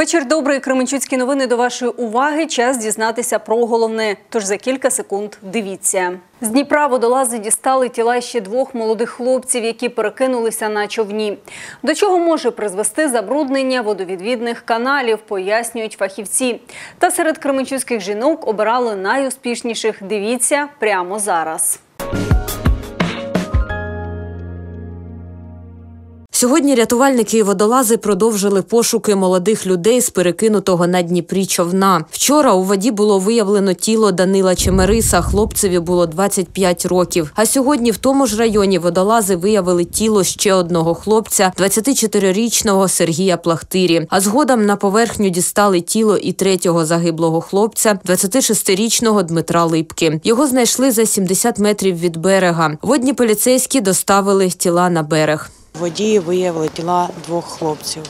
Вечір добрий. Кременчуцькі новини до вашої уваги. Час дізнатися про головне. Тож за кілька секунд дивіться. З Дніпра водолази дістали тіла ще двох молодих хлопців, які перекинулися на човні. До чого може призвести забруднення водовідвідних каналів, пояснюють фахівці. Та серед кременчуцьких жінок обирали найуспішніших. Дивіться прямо зараз. Сьогодні рятувальники і водолази продовжили пошуки молодих людей з перекинутого на Дніпрі човна. Вчора у воді було виявлено тіло Данила Чемериса. Хлопцеві було 25 років. А сьогодні в тому ж районі водолази виявили тіло ще одного хлопця, 24-річного Сергія Плахтирі. А згодом на поверхню дістали тіло і третього загиблого хлопця, 26-річного Дмитра Липки. Його знайшли за 70 метрів від берега. Водні поліцейські доставили тіла на берег. Водії виявили тіла двох хлопців.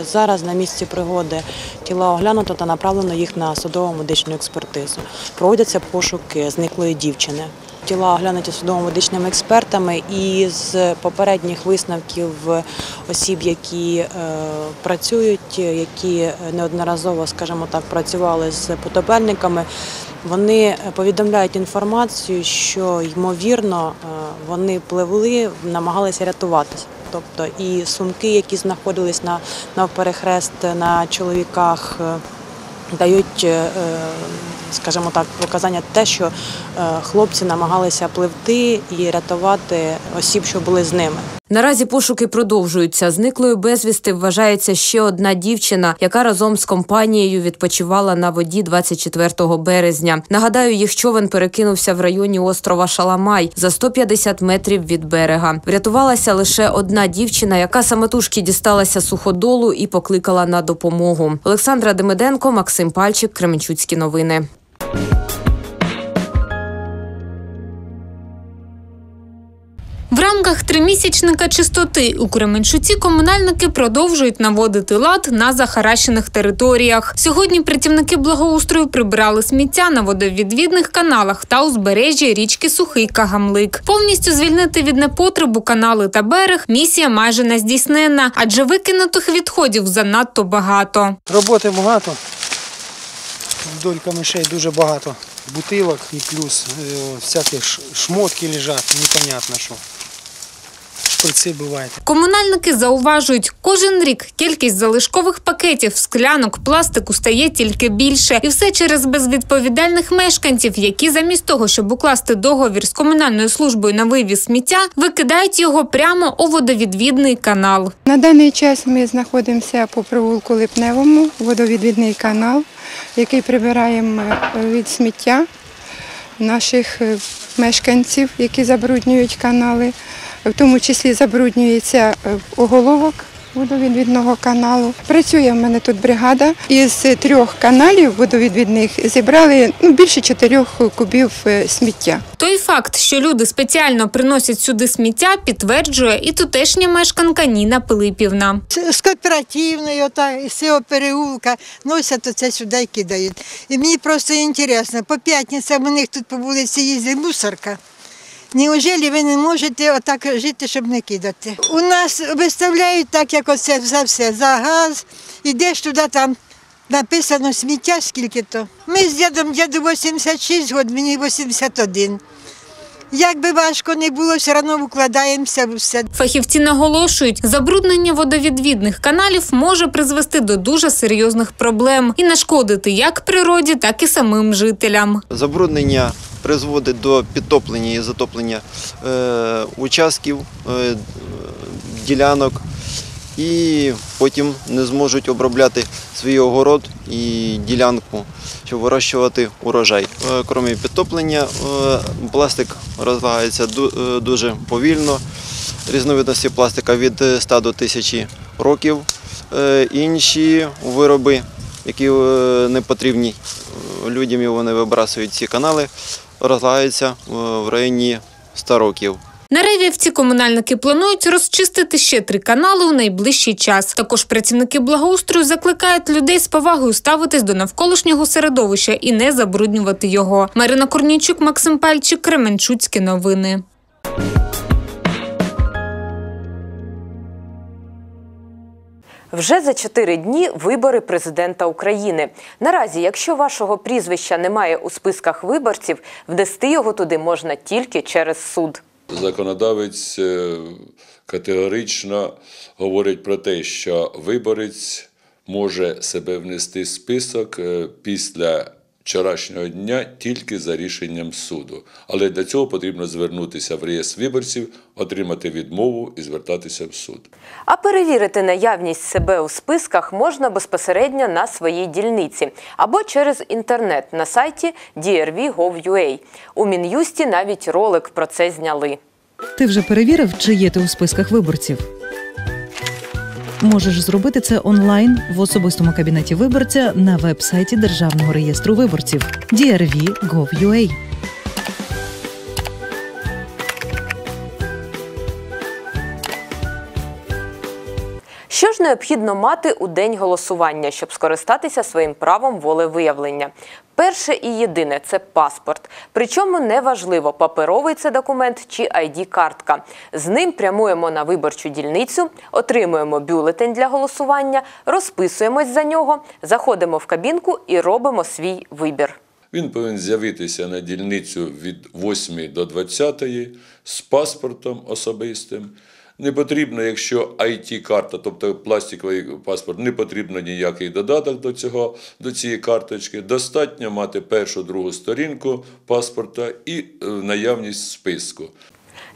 Е, Зараз на місці пригоди тіла оглянуто та направлено їх на судово медичну експертизу. Проводяться пошуки зниклої дівчини. Тіла оглянуті судово-медичними експертами, і з попередніх висновків осіб, які е, працюють, які неодноразово, скажімо так, працювали з потопельниками, вони повідомляють інформацію, що ймовірно е, вони пливли, намагалися рятуватися. Тобто і сумки, які знаходились на навперехрест на чоловіках, е, дають, е, скажімо так, показання те, що е, хлопці намагалися пливти і рятувати осіб, що були з ними. Наразі пошуки продовжуються. Зниклою безвісти вважається ще одна дівчина, яка разом з компанією відпочивала на воді 24 березня. Нагадаю, їх човен перекинувся в районі острова Шаламай за 150 метрів від берега. Врятувалася лише одна дівчина, яка самотужки дісталася суходолу і покликала на допомогу. Олександра Демиденко, Максим Пальчик, Кременчуцькі новини. Рамках тримісячника чистоти у Кременчуці комунальники продовжують наводити лад на захаращених територіях. Сьогодні працівники благоустрою прибирали сміття на водовідвідних каналах та узбережжі річки Сухий Кагамлик. Повністю звільнити від непотребу канали та берег місія майже не здійснена, адже викинутих відходів занадто багато. Роботи багато. Вдоль камишей дуже багато бутилок і плюс е, всякі шмотки лежать, непонятно що. Шприці бувають. Комунальники зауважують, кожен рік кількість залишкових пакетів, склянок, пластику стає тільки більше, і все через безвідповідальних мешканців, які замість того, щоб укласти договір з комунальною службою на вивіз сміття, викидають його прямо у водовідвідний канал. На даний час ми знаходимося по провулку Липневому, водовідвідний канал, який прибираємо е, від сміття наших е, мешканців, які забруднюють канали. В тому числі забруднюється е, оголовок водовідвідного каналу. Працює в мене тут бригада. Із трьох каналів водовідвідних зібрали ну, більше чотирьох кубів е, сміття. Той факт, що люди спеціально приносять сюди сміття, підтверджує і тутешня мешканка Ніна Пилипівна. З- кооперативної, з цього переулка носять оце сюди і кидають. І мені просто інтересно, по п'ятницям у них тут по вулиці їздить мусорка. Неужели ви не можете отак жити, щоб не кидати? У нас виставляють так, як оце за все, за газ, ідеш туди, там написано сміття скільки то. Ми з дідом, дяду 86 років, мені 81. Як би важко не було, все одно вкладаємося. в все. Фахівці наголошують, забруднення водовідвідних каналів може призвести до дуже серйозних проблем і нашкодити як природі, так і самим жителям. Забруднення призводить до підтоплення і затоплення е, участків, е, ділянок, і потім не зможуть обробляти свій огород і ділянку, щоб вирощувати урожай. Е, Крім підтоплення, е, пластик розлагається е, дуже повільно. Різновидності пластика від 100 до 1000 років. Інші вироби, які не потрібні людям, і вони вибрасують ці канали, розлагаються в районі 100 років. На Ревівці комунальники планують розчистити ще три канали у найближчий час. Також працівники благоустрою закликають людей з повагою ставитись до навколишнього середовища і не забруднювати його. Марина Корнійчук, Максим Пальчик, Кременчуцькі новини. Вже за чотири дні вибори президента України. Наразі, якщо вашого прізвища немає у списках виборців, внести його туди можна тільки через суд. Законодавець е, категорично говорить про те, що виборець може себе внести в список е, після вчорашнього дня тільки за рішенням суду. Але для цього потрібно звернутися в реєстр виборців, отримати відмову і звертатися в суд. А перевірити наявність себе у списках можна безпосередньо на своїй дільниці або через інтернет на сайті drv.gov.ua. У Мін'юсті навіть ролик про це зняли. Ти вже перевірив, чи є ти у списках виборців? Можеш зробити це онлайн в особистому кабінеті виборця на веб-сайті Державного реєстру виборців drv.gov.ua. Що ж необхідно мати у день голосування, щоб скористатися своїм правом волевиявлення? Перше і єдине це паспорт. Причому неважливо, паперовий це документ чи ID-картка. З ним прямуємо на виборчу дільницю, отримуємо бюлетень для голосування, розписуємось за нього, заходимо в кабінку і робимо свій вибір. Він повинен з'явитися на дільницю від 8 до 20 з паспортом особистим. Не потрібно, якщо IT-карта, тобто пластиковий паспорт, не потрібно ніякий додаток до цього, до цієї карточки. Достатньо мати першу, другу сторінку паспорта і е, наявність списку.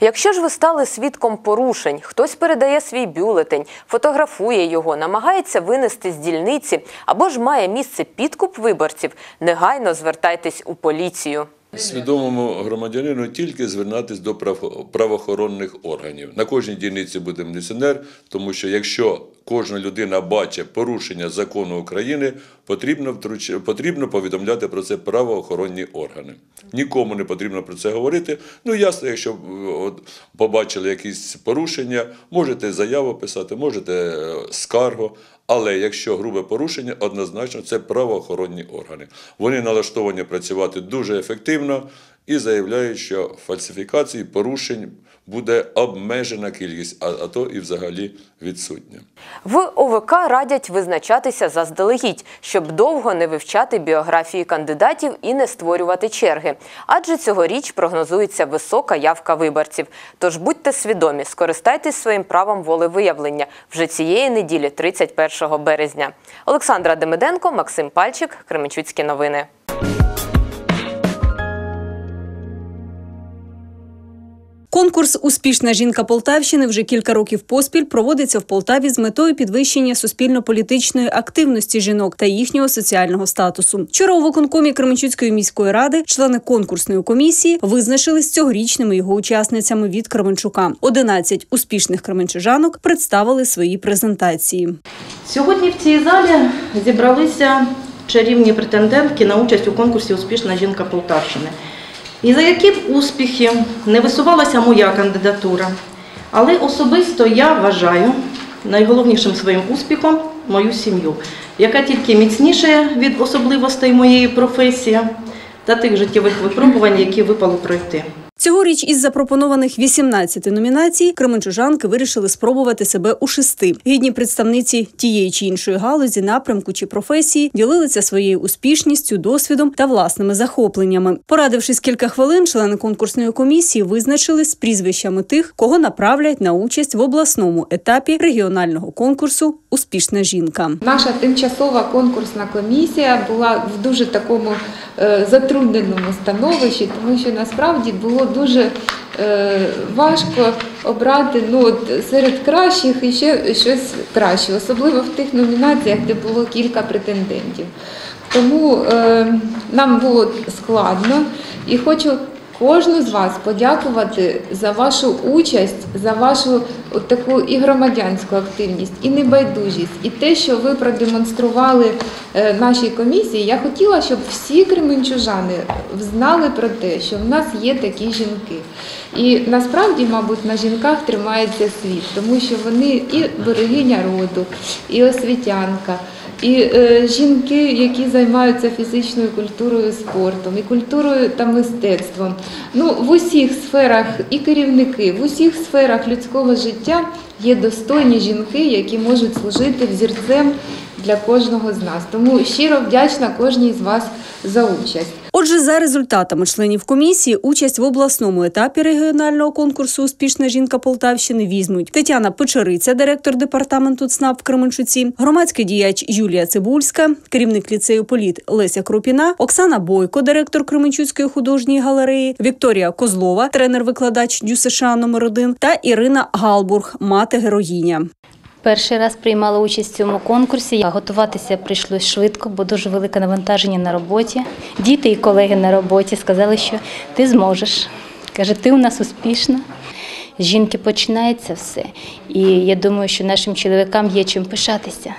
Якщо ж ви стали свідком порушень, хтось передає свій бюлетень, фотографує його, намагається винести з дільниці або ж має місце підкуп виборців, негайно звертайтесь у поліцію. Свідомому громадянину тільки звертатись до прав- правоохоронних органів. На кожній дільниці буде міліціонер, тому що якщо кожна людина бачить порушення закону України, потрібно, втруч... потрібно повідомляти про це правоохоронні органи. Нікому не потрібно про це говорити. Ну, ясно, якщо е, побачили якісь порушення, можете заяву писати, можете е, скаргу. Але якщо грубе порушення, однозначно це правоохоронні органи. Вони налаштовані працювати дуже ефективно і заявляють, що фальсифікацій, порушень буде обмежена кількість, а, а то і взагалі відсутня. В ОВК радять визначатися заздалегідь, щоб довго не вивчати біографії кандидатів і не створювати черги. Адже цьогоріч прогнозується висока явка виборців. Тож будьте свідомі, скористайтесь своїм правом волевиявлення вже цієї неділі, 31 березня. Олександра Демиденко, Максим Пальчик, Кременчуцькі новини. Конкурс Успішна жінка Полтавщини вже кілька років поспіль проводиться в Полтаві з метою підвищення суспільно-політичної активності жінок та їхнього соціального статусу. Вчора у виконкомі Кременчуцької міської ради члени конкурсної комісії визначились цьогорічними його учасницями від Кременчука. 11 успішних кременчужанок представили свої презентації. Сьогодні в цій залі зібралися чарівні претендентки на участь у конкурсі Успішна жінка Полтавщини. І за які б успіхи не висувалася моя кандидатура, але особисто я вважаю найголовнішим своїм успіхом мою сім'ю, яка тільки міцніше від особливостей моєї професії та тих життєвих випробувань, які випало пройти. Цьогоріч із запропонованих 18 номінацій кременчужанки вирішили спробувати себе у шести. Гідні представниці тієї чи іншої галузі, напрямку чи професії ділилися своєю успішністю, досвідом та власними захопленнями. Порадившись кілька хвилин, члени конкурсної комісії визначили з прізвищами тих, кого направлять на участь в обласному етапі регіонального конкурсу Успішна жінка. Наша тимчасова конкурсна комісія була в дуже такому е, затрудненому становищі, тому що насправді було дуже е, важко обрати ну, от, серед кращих і ще щось краще, особливо в тих номінаціях, де було кілька претендентів. Тому е, нам було складно і хочу кожну з вас подякувати за вашу участь, за вашу от таку і громадянську активність, і небайдужість, і те, що ви продемонстрували е, нашій комісії. Я хотіла, щоб всі кременчужани знали про те, що в нас є такі жінки. І насправді, мабуть, на жінках тримається світ, тому що вони і берегиня роду, і освітянка, і е, жінки, які займаються фізичною культурою, спортом, і культурою та мистецтвом. Ну, в усіх сферах і керівники, в усіх сферах людського життя є достойні жінки, які можуть служити взірцем для кожного з нас. Тому щиро вдячна кожній з вас за участь. Отже, за результатами членів комісії, участь в обласному етапі регіонального конкурсу Успішна жінка Полтавщини візьмуть Тетяна Печериця, директор департаменту ЦНАП в Кременчуці, громадський діяч Юлія Цибульська, керівник ліцею Політ Леся Крупіна, Оксана Бойко, директор Кременчуцької художньої галереї, Вікторія Козлова, тренер-викладач Дю США номер 1 та Ірина Галбург, мати героїня. Перший раз приймала участь в цьому конкурсі. Готуватися прийшлось швидко, бо дуже велике навантаження на роботі. Діти і колеги на роботі сказали, що ти зможеш. Каже, ти у нас успішна. З жінки починається все. І я думаю, що нашим чоловікам є чим пишатися.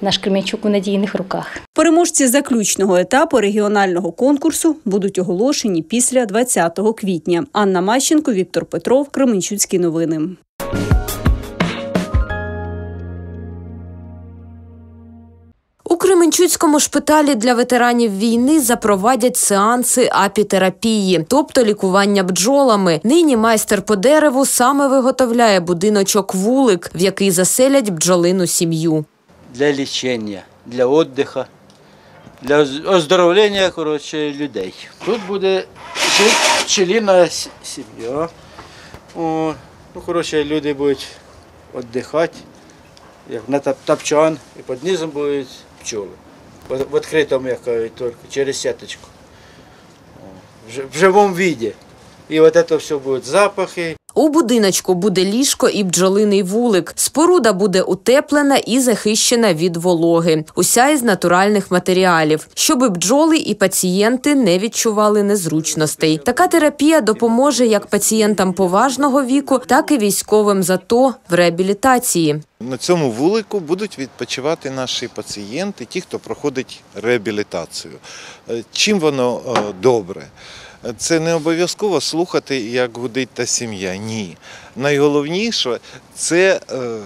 Наш Кременчук у надійних руках. Переможці заключного етапу регіонального конкурсу будуть оголошені після 20 квітня. Анна Мащенко, Віктор Петров, Кременчуцькі новини. Кременчуцькому шпиталі для ветеранів війни запровадять сеанси апітерапії, тобто лікування бджолами. Нині майстер по дереву саме виготовляє будиночок вулик, в який заселять бджолину сім'ю. для лічення, для віддиху, для оздоровлення коротше, людей. Тут буде пчеліна сім'я. Ну, коротше, люди будуть віддихати, як на тапчан, і під низом будуть пчоли. В в я говорю, только через сеточку. В живом виде. И вот это все будет запахи. У будиночку буде ліжко і бджолиний вулик. Споруда буде утеплена і захищена від вологи. Уся із натуральних матеріалів, щоби бджоли і пацієнти не відчували незручностей. Така терапія допоможе як пацієнтам поважного віку, так і військовим зато в реабілітації. На цьому вулику будуть відпочивати наші пацієнти, ті, хто проходить реабілітацію. Е, Чим воно е, добре? Це не обов'язково слухати, як гудить та сім'я. Ні. Найголовніше це е,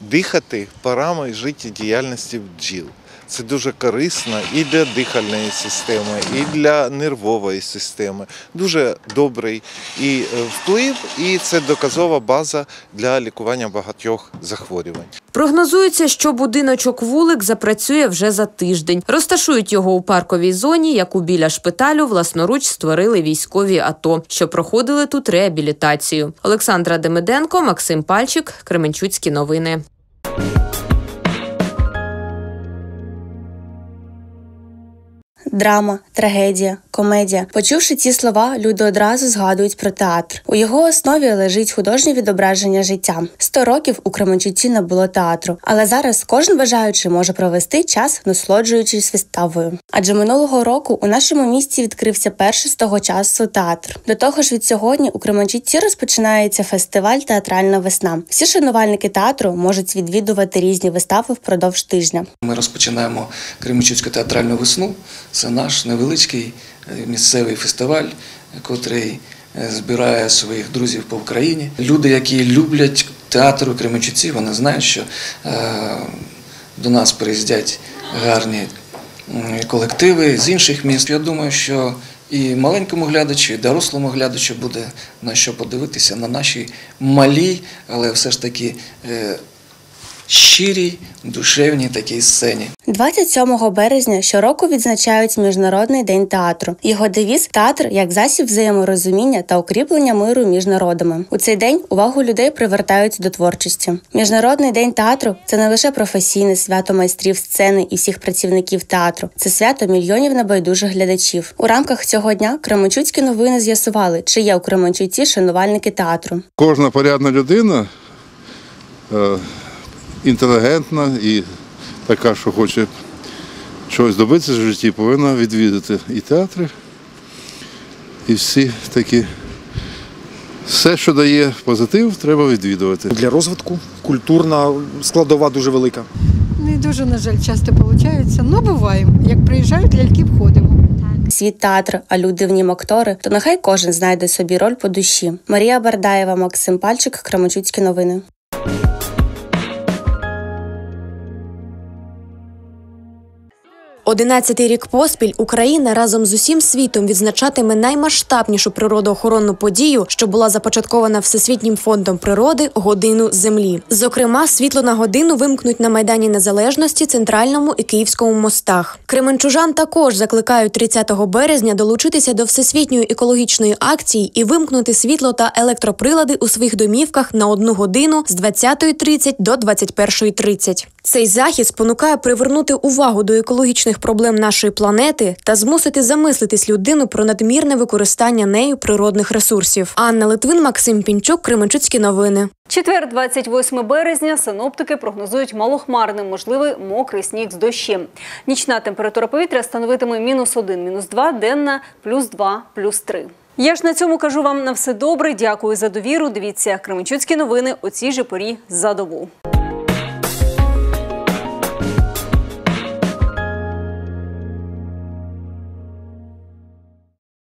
дихати парами життєдіяльності бджіл. Це дуже корисно і для дихальної системи, і для нервової системи. Дуже добрий і е, вплив, і це доказова база для лікування багатьох захворювань. Прогнозується, що будиночок вулик запрацює вже за тиждень. Розташують його у парковій зоні, яку біля шпиталю власноруч створили військові АТО, що проходили тут реабілітацію. Олександра Демиденко, Максим Пальчик, Кременчуцькі новини. Драма, трагедія, комедія. Почувши ці слова, люди одразу згадують про театр. У його основі лежить художнє відображення життя. Сто років у Кременчуці не було театру, але зараз кожен бажаючий може провести час, насолоджуючись виставою. Адже минулого року у нашому місті відкрився перший з того часу театр. До того ж, від сьогодні у Кременчуці розпочинається фестиваль Театральна весна. Всі шанувальники театру можуть відвідувати різні вистави впродовж тижня. Ми розпочинаємо Кременчуцьку театральну весну. Це наш невеличкий е, місцевий фестиваль, котрий е, збирає своїх друзів по Україні. Люди, які люблять театр у Кременчуці, вони знають, що е, до нас приїздять гарні колективи з інших міст. Я думаю, що і маленькому глядачу, і дорослому глядачу буде на що подивитися на нашій малій, але все ж таки щирій, душевній такій сцені. 27 березня щороку відзначають Міжнародний день театру. Його девіз театр як засіб взаєморозуміння та укріплення миру між народами. У цей день увагу людей привертають до творчості. Міжнародний день театру це не лише професійне свято майстрів сцени і всіх працівників театру, це свято мільйонів небайдужих глядачів. У рамках цього дня Кременчуцькі новини з'ясували, чи є у Кременчуці шанувальники театру. Кожна порядна людина е, інтелігентна і така, що хоче щось добитися в житті, повинна відвідати і театри, і всі такі. Все, що дає позитив, треба відвідувати. Для розвитку культурна складова дуже велика. Не дуже, на жаль, часто виходить. Ну, буває. Як приїжджають, ляльки входимо. Світ театр, а люди в нім актори, то нехай кожен знайде собі роль по душі. Марія Бардаєва, Максим Пальчик, Кременчуцькі новини. Одинадцятий рік поспіль Україна разом з усім світом відзначатиме наймасштабнішу природоохоронну подію, що була започаткована Всесвітнім фондом природи годину землі. Зокрема, світло на годину вимкнуть на майдані Незалежності, центральному і київському мостах. Кременчужан також закликають 30 березня долучитися до всесвітньої екологічної акції і вимкнути світло та електроприлади у своїх домівках на одну годину з 20.30 до 21.30. Цей захід спонукає привернути увагу до екологічних проблем нашої планети та змусити замислитись людину про надмірне використання нею природних ресурсів. Анна Литвин, Максим Пінчук, Кременчуцькі новини. Четвер, 28 березня, синоптики прогнозують малохмарним, можливий мокрий сніг з дощем. Нічна температура повітря становитиме мінус 1, мінус 2, денна плюс 2, плюс 3. Я ж на цьому кажу вам на все добре. Дякую за довіру. Дивіться Кременчуцькі новини о цій же порі за добу.